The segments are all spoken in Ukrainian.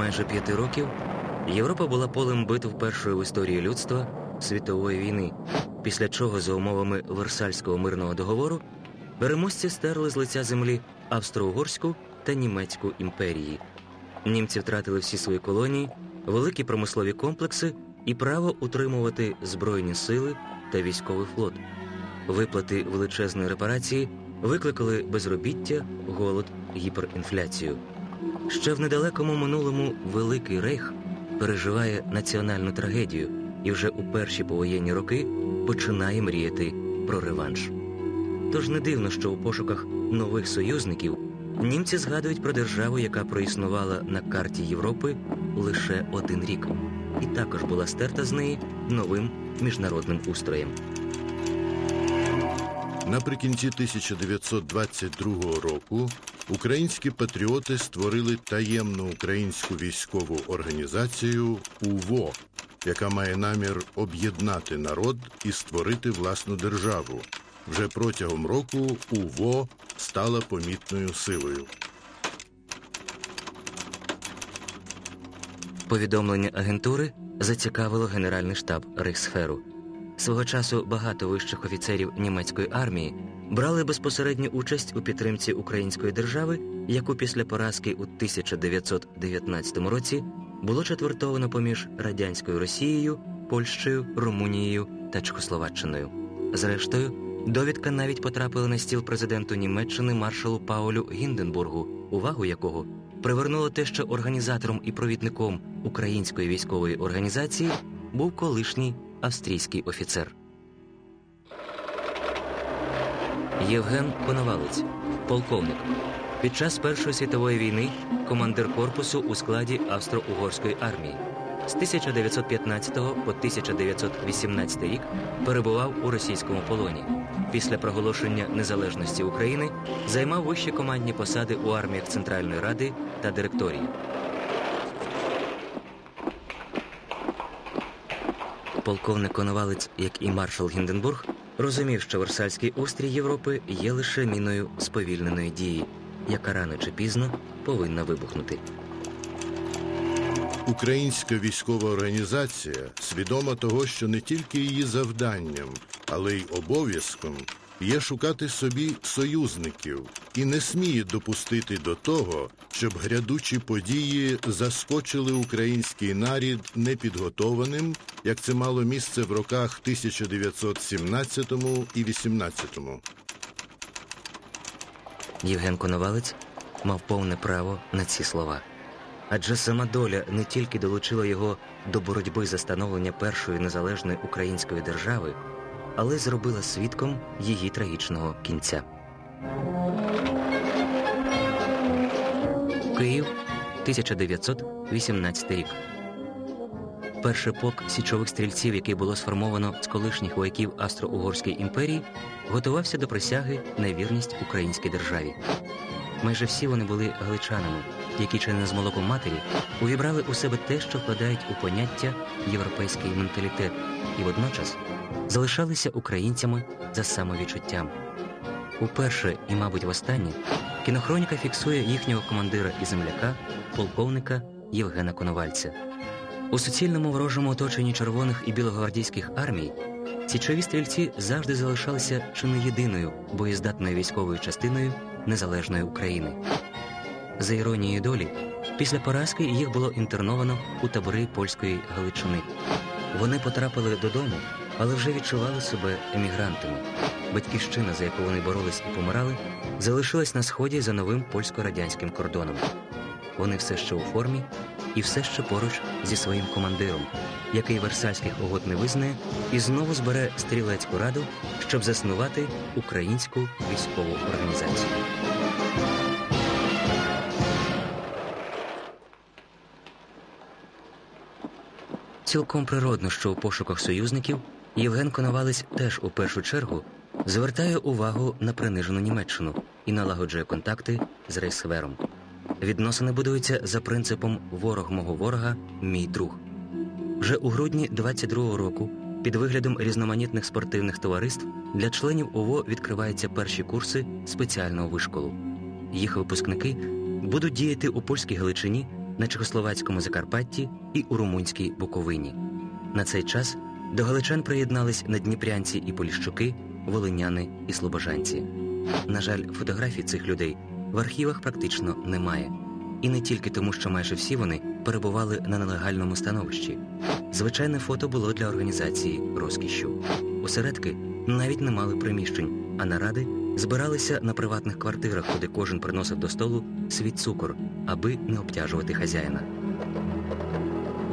майже п'яти років Європа була полем битв першої в історії людства світової війни, після чого, за умовами Версальського мирного договору, переможці стерли з лиця землі Австро-Угорську та Німецьку імперії. Німці втратили всі свої колонії, великі промислові комплекси і право утримувати збройні сили та військовий флот. Виплати величезної репарації викликали безробіття, голод, гіперінфляцію. Ще в недалекому минулому Великий Рейх переживає національну трагедію і вже у перші повоєнні роки починає мріяти про реванш. Тож не дивно, що у пошуках нових союзників німці згадують про державу, яка проіснувала на карті Європи лише один рік, і також була стерта з неї новим міжнародним устроєм. Наприкінці 1922 року українські патріоти створили таємну українську військову організацію УВО, яка має намір об'єднати народ і створити власну державу. Вже протягом року УВО стала помітною силою. Повідомлення агентури зацікавило Генеральний штаб Рейхсферу. Свого часу багато вищих офіцерів німецької армії брали безпосередню участь у підтримці української держави, яку після поразки у 1919 році було четвертовано поміж радянською Росією, Польщею, Румунією та Чехословаччиною. Зрештою, довідка навіть потрапила на стіл президенту Німеччини маршалу Паулю Гінденбургу, увагу якого привернуло те, що організатором і провідником української військової організації був колишній австрійський офіцер. Євген Коновалець, полковник. Під час Першої світової війни командир корпусу у складі Австро-Угорської армії. З 1915 по 1918 рік перебував у російському полоні. Після проголошення незалежності України займав вищі командні посади у арміях Центральної Ради та директорії. Полковник Коновалець, як і маршал Гінденбург, розумів, що Версальський устрій Європи є лише міною сповільненої дії, яка рано чи пізно повинна вибухнути. Українська військова організація свідома того, що не тільки її завданням, але й обов'язком є шукати собі союзників і не сміє допустити до того, щоб грядучі події заскочили український нарід непідготованим, як це мало місце в роках 1917 і 18. Євген Коновалець мав повне право на ці слова. Адже сама доля не тільки долучила його до боротьби за становлення першої незалежної української держави, але зробила свідком її трагічного кінця. Київ, 1918 рік. Перший полк січових стрільців, який було сформовано з колишніх вояків Австро-Угорської імперії, готувався до присяги на вірність українській державі. Майже всі вони були галичанами, які чи не з молоком матері увібрали у себе те, що вкладають у поняття європейський менталітет, і водночас залишалися українцями за самовідчуттям. Уперше і, мабуть, востаннє кінохроніка фіксує їхнього командира і земляка, полковника Євгена Коновальця. У суцільному ворожому оточенні червоних і білогвардійських армій січові стрільці завжди залишалися чи не єдиною боєздатною військовою частиною незалежної України. За іронією долі, після поразки їх було інтерновано у табори польської Галичини. Вони потрапили додому, але вже відчували себе емігрантами. Батьківщина, за яку вони боролись і помирали, залишилась на сході за новим польсько-радянським кордоном. Вони все ще у формі і все ще поруч зі своїм командиром, який Версальських угод не визнає і знову збере стрілецьку раду, щоб заснувати українську військову організацію. Цілком природно, що у пошуках союзників Євген Коновалець теж у першу чергу звертає увагу на принижену Німеччину і налагоджує контакти з Рейсхвером. Відносини будуються за принципом ворог мого ворога, мій друг. Вже у грудні 22-го року під виглядом різноманітних спортивних товариств для членів ОВО відкриваються перші курси спеціального вишколу. Їх випускники будуть діяти у польській Галичині, на Чехословацькому Закарпатті і у Румунській Буковині. На цей час до галичан приєднались надніпрянці і поліщуки, волиняни і слобожанці. На жаль, фотографій цих людей в архівах практично немає. І не тільки тому, що майже всі вони перебували на нелегальному становищі. Звичайне фото було для організації розкішю. Осередки навіть не мали приміщень, а наради збиралися на приватних квартирах, куди кожен приносив до столу свій цукор, аби не обтяжувати хазяїна.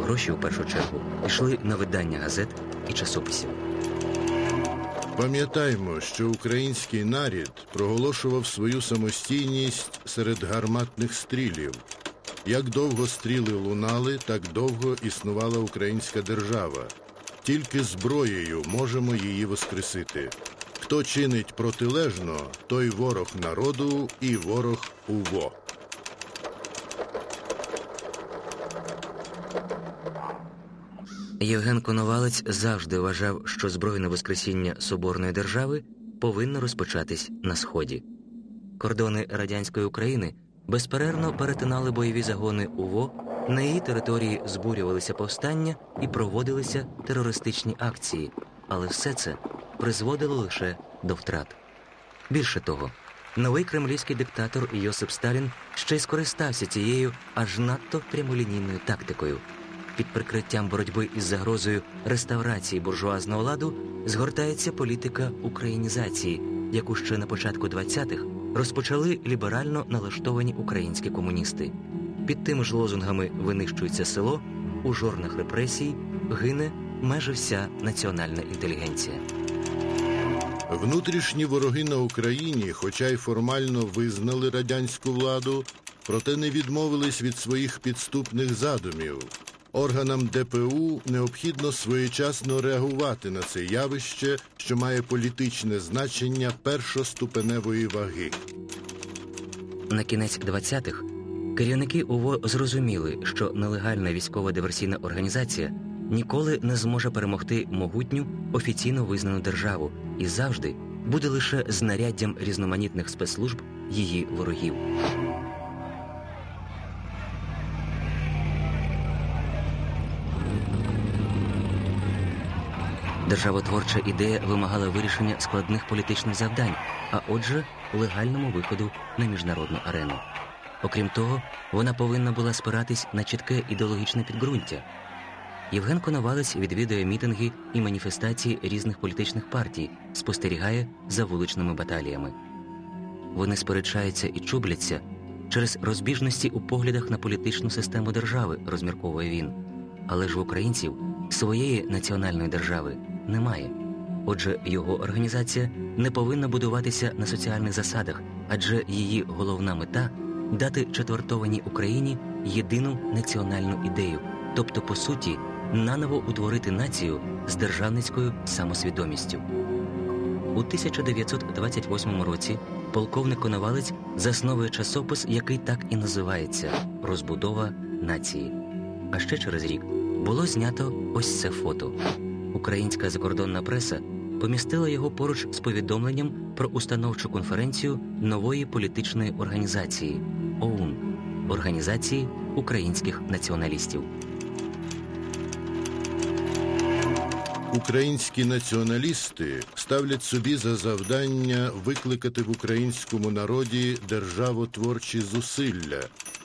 Гроші у першу чергу йшли на видання газет і часописів. Пам'ятаймо, що український нарід проголошував свою самостійність серед гарматних стрілів. Як довго стріли лунали, так довго існувала українська держава. Тільки зброєю можемо її воскресити. Хто чинить протилежно, той ворог народу і ворог УВО. Євген Коновалець завжди вважав, що збройне воскресіння соборної держави повинно розпочатись на сході. Кордони радянської України безперервно перетинали бойові загони УВО, на її території збурювалися повстання і проводилися терористичні акції, але все це призводило лише до втрат. Більше того, новий кремлівський диктатор Йосип Сталін ще й скористався цією аж надто прямолінійною тактикою. Під прикриттям боротьби із загрозою реставрації буржуазного ладу згортається політика українізації, яку ще на початку 20-х розпочали ліберально налаштовані українські комуністи. Під тими ж лозунгами винищується село, у жорнах репресій гине майже вся національна інтелігенція. Внутрішні вороги на Україні, хоча й формально визнали радянську владу, проте не відмовились від своїх підступних задумів. Органам ДПУ необхідно своєчасно реагувати на це явище, що має політичне значення першоступеневої ваги. На кінець 20-х керівники УВО зрозуміли, що нелегальна військова диверсійна організація ніколи не зможе перемогти могутню офіційно визнану державу і завжди буде лише знаряддям різноманітних спецслужб її ворогів. Державотворча ідея вимагала вирішення складних політичних завдань, а отже, легальному виходу на міжнародну арену. Окрім того, вона повинна була спиратись на чітке ідеологічне підґрунтя. Євген Коновалець відвідує мітинги і маніфестації різних політичних партій, спостерігає за вуличними баталіями. Вони сперечаються і чубляться через розбіжності у поглядах на політичну систему держави, розмірковує він. Але ж в українців своєї національної держави немає. Отже, його організація не повинна будуватися на соціальних засадах, адже її головна мета дати четвертованій Україні єдину національну ідею, тобто, по суті, наново утворити націю з державницькою самосвідомістю. У 1928 році полковник Коновалець засновує часопис, який так і називається Розбудова нації. А ще через рік було знято ось це фото. Українська закордонна преса помістила його поруч з повідомленням про установчу конференцію нової політичної організації ОУН Організації українських націоналістів. Українські націоналісти ставлять собі за завдання викликати в українському народі державотворчі зусилля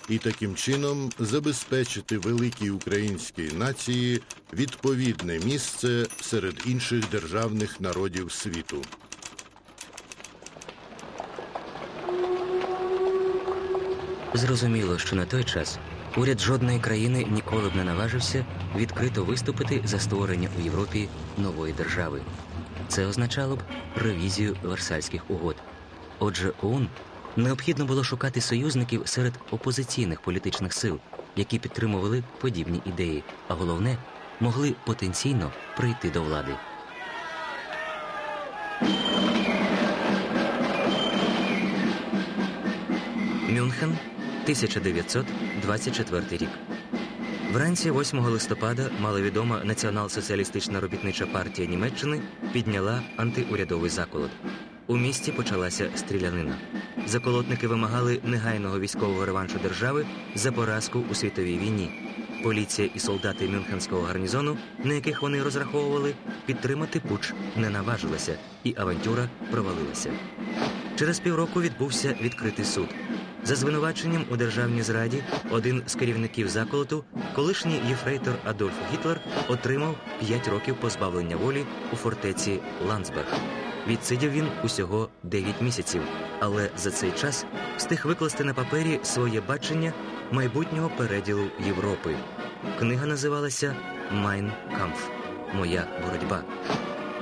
і таким чином забезпечити великій українській нації відповідне місце серед інших державних народів світу. Зрозуміло, що на той час уряд жодної країни ніколи б не наважився відкрито виступити за створення у Європі нової держави. Це означало б ревізію Версальських угод. Отже, ОУН необхідно було шукати союзників серед опозиційних політичних сил, які підтримували подібні ідеї, а головне, могли потенційно прийти до влади. Мюнхен, 1924 рік. Вранці 8 листопада маловідома Націонал-соціалістична робітнича партія Німеччини підняла антиурядовий заколот. У місті почалася стрілянина. Заколотники вимагали негайного військового реваншу держави за поразку у світовій війні. Поліція і солдати Мюнхенського гарнізону, на яких вони розраховували, підтримати пуч не наважилася, і авантюра провалилася. Через півроку відбувся відкритий суд. За звинуваченням у державній зраді один з керівників заколоту, колишній єфрейтор Адольф Гітлер, отримав 5 років позбавлення волі у фортеці Ландсберг. Відсидів він усього 9 місяців, але за цей час встиг викласти на папері своє бачення майбутнього переділу Європи. Книга називалася Майн Кампф Моя боротьба.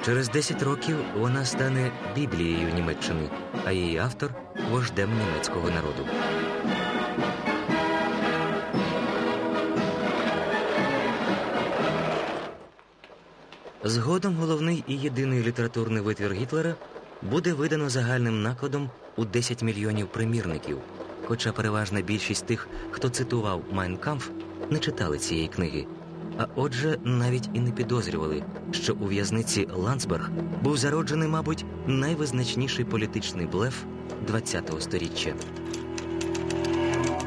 Через 10 років вона стане Біблією Німеччини, а її автор вождем німецького народу. Згодом головний і єдиний літературний витвір Гітлера буде видано загальним накладом у 10 мільйонів примірників. Хоча переважна більшість тих, хто цитував Майн Кампф, не читали цієї книги. А отже, навіть і не підозрювали, що у в'язниці Ландсберг був зароджений, мабуть, найвизначніший політичний блеф ХХ століття.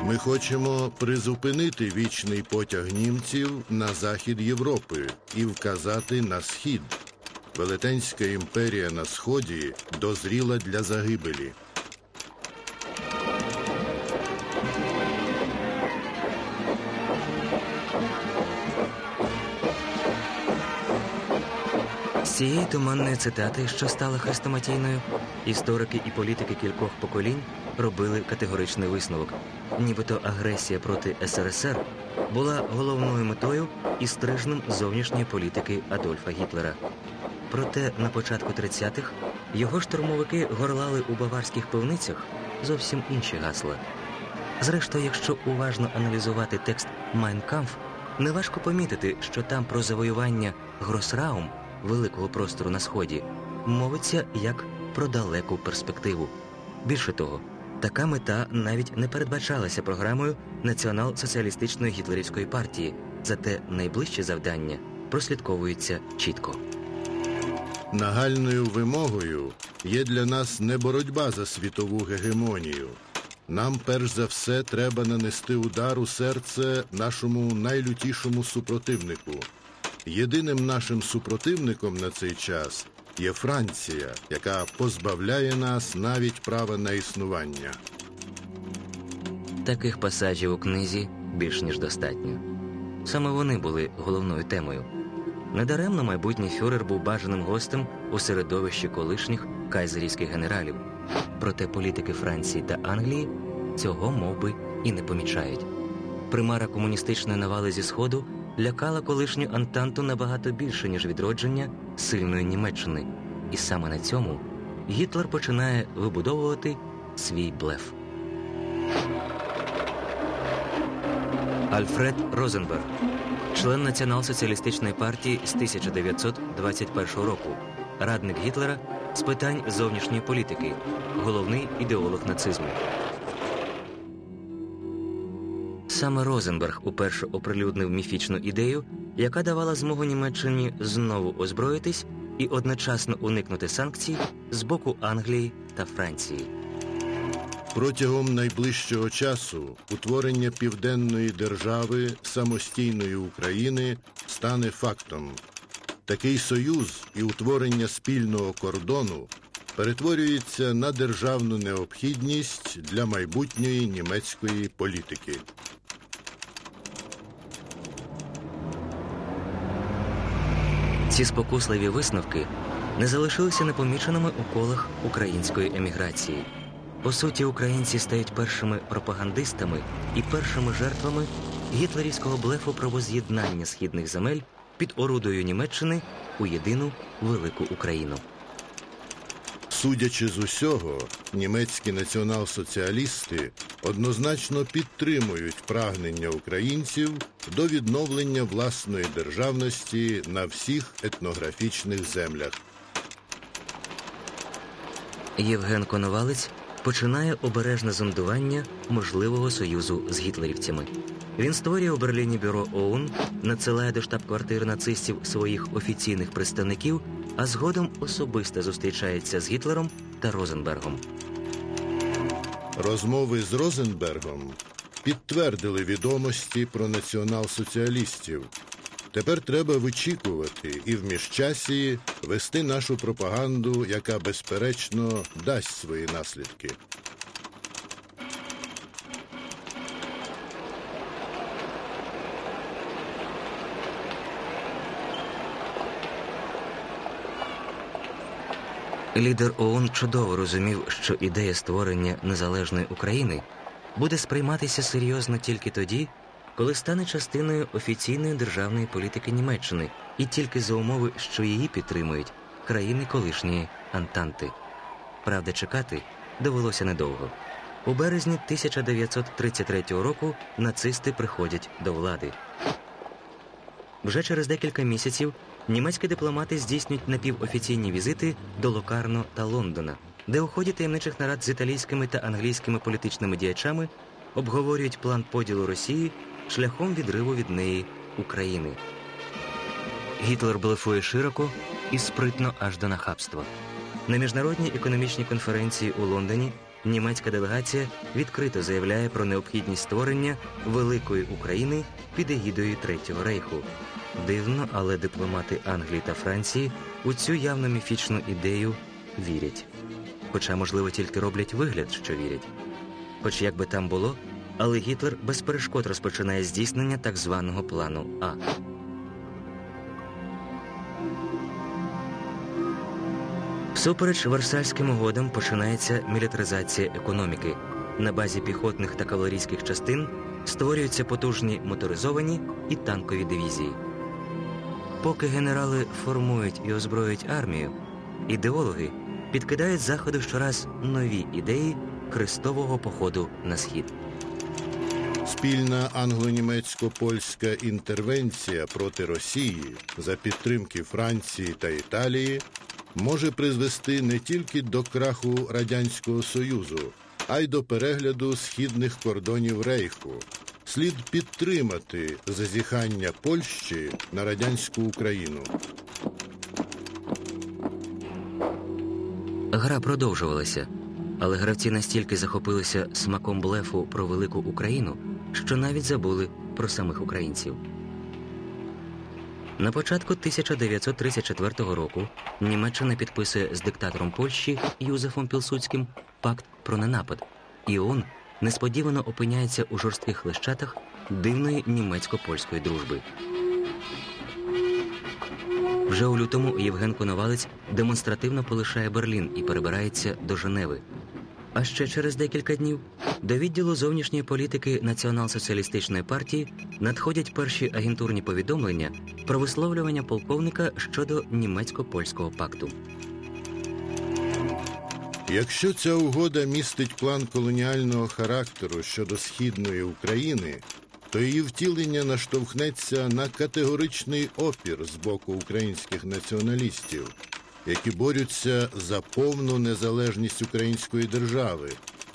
Ми хочемо призупинити вічний потяг німців на захід Європи і вказати на схід. Велетенська імперія на сході дозріла для загибелі. Цієї туманної цитати, що стала хрестоматійною, історики і політики кількох поколінь робили категоричний висновок. Нібито агресія проти СРСР була головною метою і стрижнем зовнішньої політики Адольфа Гітлера. Проте на початку 30-х його штурмовики горлали у баварських пивницях зовсім інші гасла. Зрештою, якщо уважно аналізувати текст Майн Кампф, неважко помітити, що там про завоювання Гросраум великого простору на сході мовиться як про далеку перспективу. Більше того, така мета навіть не передбачалася програмою Націонал-соціалістичної гітлерівської партії, зате найближче завдання прослідковується чітко. Нагальною вимогою є для нас не боротьба за світову гегемонію. Нам перш за все треба нанести удар у серце нашому найлютішому супротивнику Єдиним нашим супротивником на цей час є Франція, яка позбавляє нас навіть права на існування. Таких пасажів у книзі більш ніж достатньо. Саме вони були головною темою. Недаремно майбутній фюрер був бажаним гостем у середовищі колишніх кайзерівських генералів. Проте політики Франції та Англії цього мов би, і не помічають. Примара комуністичної навали зі Сходу лякала колишню Антанту набагато більше, ніж відродження сильної Німеччини. І саме на цьому Гітлер починає вибудовувати свій блеф. Альфред Розенберг, член Націонал-соціалістичної партії з 1921 року, радник Гітлера з питань зовнішньої політики, головний ідеолог нацизму. Саме Розенберг уперше оприлюднив міфічну ідею, яка давала змогу Німеччині знову озброїтись і одночасно уникнути санкцій з боку Англії та Франції. Протягом найближчого часу утворення південної держави самостійної України стане фактом. Такий союз і утворення спільного кордону перетворюється на державну необхідність для майбутньої німецької політики. Ці спокусливі висновки не залишилися непоміченими у колах української еміграції. По суті, українці стають першими пропагандистами і першими жертвами гітлерівського блефу про воз'єднання східних земель під орудою Німеччини у єдину велику Україну. Судячи з усього, німецькі націонал-соціалісти однозначно підтримують прагнення українців до відновлення власної державності на всіх етнографічних землях. Євген Коновалець починає обережне зондування можливого союзу з гітлерівцями. Він створює у Берліні бюро ОУН, надсилає до штаб-квартири нацистів своїх офіційних представників, а згодом особисто зустрічається з Гітлером та Розенбергом. Розмови з Розенбергом підтвердили відомості про націонал-соціалістів. Тепер треба вичікувати і в міжчасі вести нашу пропаганду, яка безперечно дасть свої наслідки. Лідер ООН чудово розумів, що ідея створення незалежної України буде сприйматися серйозно тільки тоді, коли стане частиною офіційної державної політики Німеччини і тільки за умови, що її підтримують країни колишньої Антанти. Правда, чекати довелося недовго. У березні 1933 року нацисти приходять до влади. Вже через декілька місяців німецькі дипломати здійснюють напівофіційні візити до Локарно та Лондона, де у ході таємничих нарад з італійськими та англійськими політичними діячами обговорюють план поділу Росії шляхом відриву від неї України. Гітлер блефує широко і спритно аж до нахабства. На міжнародній економічній конференції у Лондоні німецька делегація відкрито заявляє про необхідність створення великої України під егідою Третього рейху. Дивно, але дипломати Англії та Франції у цю явно міфічну ідею вірять. Хоча, можливо, тільки роблять вигляд, що вірять. Хоч як би там було, але Гітлер без перешкод розпочинає здійснення так званого плану А. Всупереч Версальським угодам починається мілітаризація економіки. На базі піхотних та кавалерійських частин створюються потужні моторизовані і танкові дивізії. Поки генерали формують і озброюють армію, ідеологи підкидають заходу щораз нові ідеї хрестового походу на схід. Спільна англо-німецько-польська інтервенція проти Росії за підтримки Франції та Італії може призвести не тільки до краху Радянського Союзу, а й до перегляду східних кордонів Рейху. Слід підтримати зазіхання Польщі на радянську Україну. Гра продовжувалася, але гравці настільки захопилися смаком блефу про велику Україну, що навіть забули про самих українців. На початку 1934 року Німеччина підписує з диктатором Польщі Юзефом Пілсудським пакт про ненапад, і ООН несподівано опиняється у жорстких лищатах дивної німецько-польської дружби. Вже у лютому Євген Коновалець демонстративно полишає Берлін і перебирається до Женеви. А ще через декілька днів до відділу зовнішньої політики Націонал-соціалістичної партії надходять перші агентурні повідомлення про висловлювання полковника щодо німецько-польського пакту. Якщо ця угода містить план колоніального характеру щодо східної України, то її втілення наштовхнеться на категоричний опір з боку українських націоналістів, які борються за повну незалежність української держави,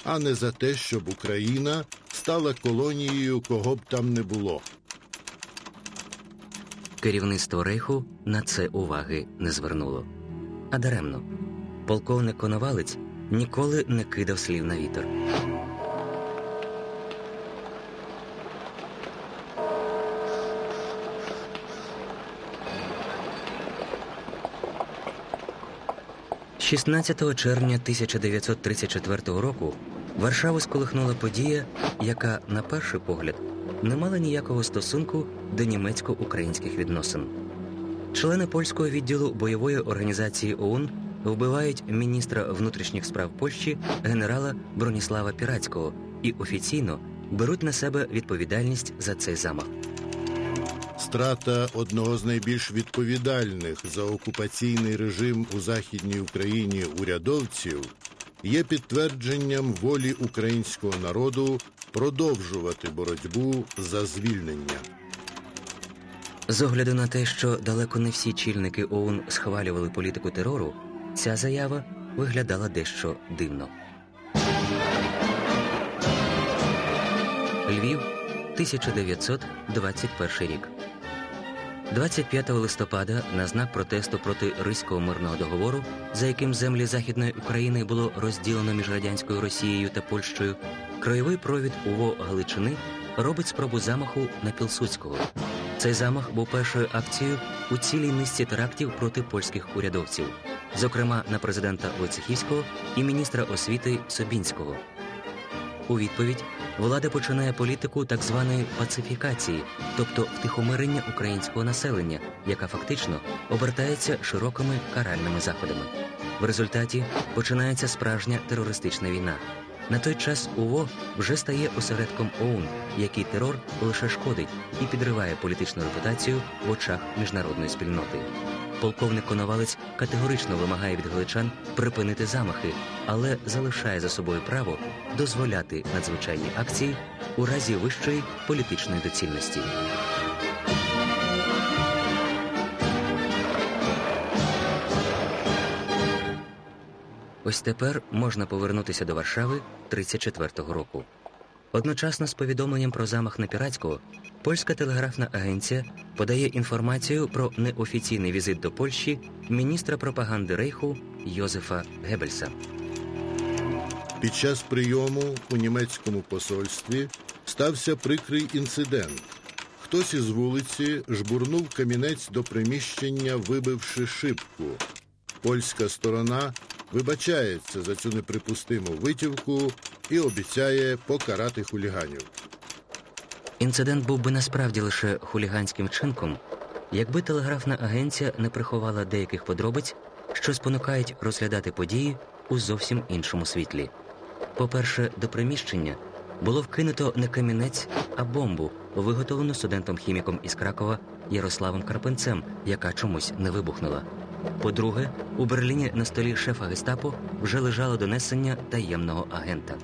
а не за те, щоб Україна стала колонією кого б там не було. Керівництво Рейху на це уваги не звернуло. А даремно. Полковник Коновалець ніколи не кидав слів на вітер. – 16 червня 1934 року Варшаву сколихнула подія, яка, на перший погляд, не мала ніякого стосунку до німецько-українських відносин. Члени польського відділу бойової організації ОУН вбивають міністра внутрішніх справ Польщі генерала Броніслава Пірацького і офіційно беруть на себе відповідальність за цей замах. Страта одного з найбільш відповідальних за окупаційний режим у Західній Україні урядовців є підтвердженням волі українського народу продовжувати боротьбу за звільнення. З огляду на те, що далеко не всі чільники ОУН схвалювали політику терору, ця заява виглядала дещо дивно. Львів, 1921 рік. 25 листопада на знак протесту проти Ризького мирного договору, за яким землі Західної України було розділено між радянською Росією та Польщею, краєвий провід УВО Галичини робить спробу замаху на Пілсудського. Цей замах був першою акцією у цілій низці терактів проти польських урядовців, зокрема на президента Войцехівського і міністра освіти Собінського. У відповідь влада починає політику так званої пацифікації, тобто втихомирення українського населення, яка фактично обертається широкими каральними заходами. В результаті починається справжня терористична війна. На той час УВО вже стає осередком ОУН, який терор лише шкодить і підриває політичну репутацію в очах міжнародної спільноти. Полковник Коновалець категорично вимагає від галичан припинити замахи, але залишає за собою право дозволяти надзвичайні акції у разі вищої політичної доцільності. Ось тепер можна повернутися до Варшави 34-го року. Одночасно з повідомленням про замах на Піратського, польська телеграфна агенція подає інформацію про неофіційний візит до Польщі міністра пропаганди Рейху Йозефа Геббельса. Під час прийому у німецькому посольстві стався прикрий інцидент. Хтось із вулиці жбурнув камінець до приміщення, вибивши шибку. Польська сторона вибачається за цю неприпустиму витівку і обіцяє покарати хуліганів. Інцидент був би насправді лише хуліганським вчинком, якби телеграфна агенція не приховала деяких подробиць, що спонукають розглядати події у зовсім іншому світлі. По-перше, до приміщення було вкинуто не камінець, а бомбу, виготовлену студентом-хіміком із Кракова Ярославом Карпенцем, яка чомусь не вибухнула. По-друге, у Берліні на столі шефа гестапо вже лежало донесення таємного агента.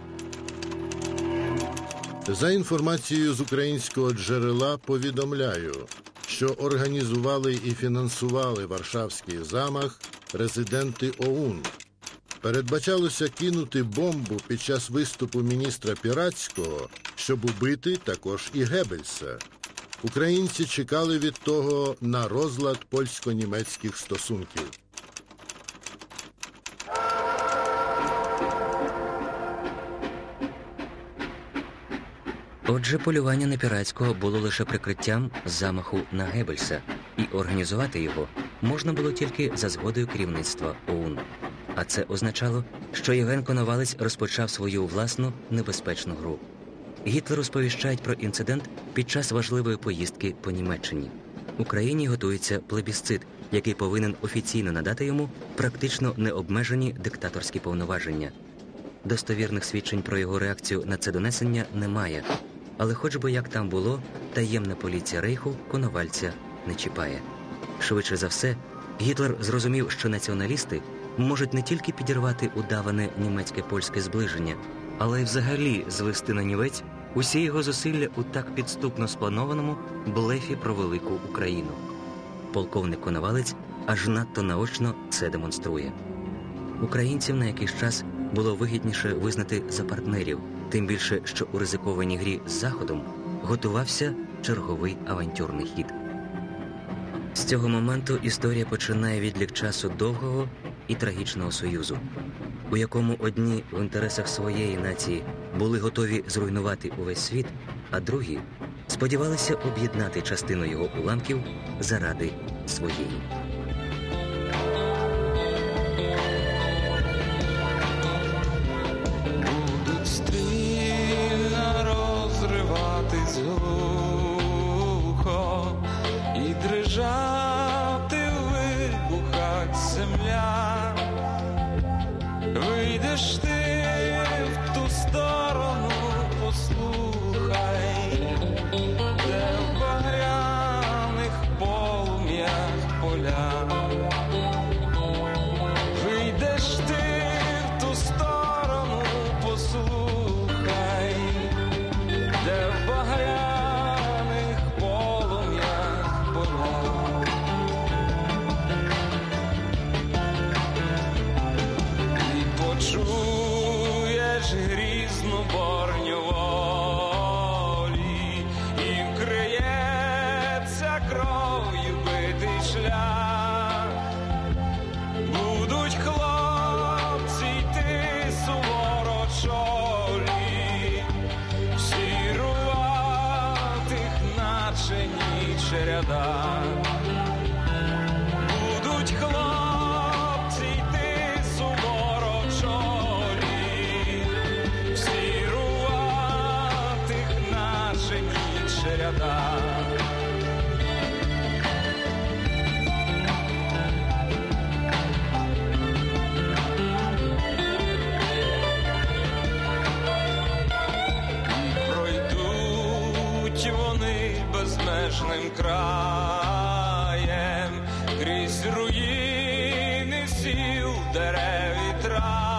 За інформацією з українського джерела повідомляю, що організували і фінансували Варшавський замах резиденти ОУН. Передбачалося кинути бомбу під час виступу міністра Піратського, щоб убити також і Геббельса. Українці чекали від того на розлад польсько-німецьких стосунків. Отже, полювання на піратського було лише прикриттям замаху на Геббельса. і організувати його можна було тільки за згодою керівництва ОУН. А це означало, що Євген Коновалець розпочав свою власну небезпечну гру. Гітлеру сповіщають про інцидент під час важливої поїздки по Німеччині. Україні готується плебісцит, який повинен офіційно надати йому практично необмежені диктаторські повноваження. Достовірних свідчень про його реакцію на це донесення немає. Але хоч би як там було, таємна поліція Рейху Коновальця не чіпає. Швидше за все, Гітлер зрозумів, що націоналісти можуть не тільки підірвати удаване німецьке польське зближення, але й взагалі звести на нівець усі його зусилля у так підступно спланованому блефі про велику Україну. Полковник Коновалець аж надто наочно це демонструє. Українців на якийсь час було вигідніше визнати за партнерів, тим більше, що у ризикованій грі з Заходом готувався черговий авантюрний хід. З цього моменту історія починає відлік часу довгого і трагічного союзу, у якому одні в інтересах своєї нації були готові зруйнувати увесь світ, а другі сподівалися об'єднати частину його уламків заради своєї. Будуть стрільно chiudere i traghi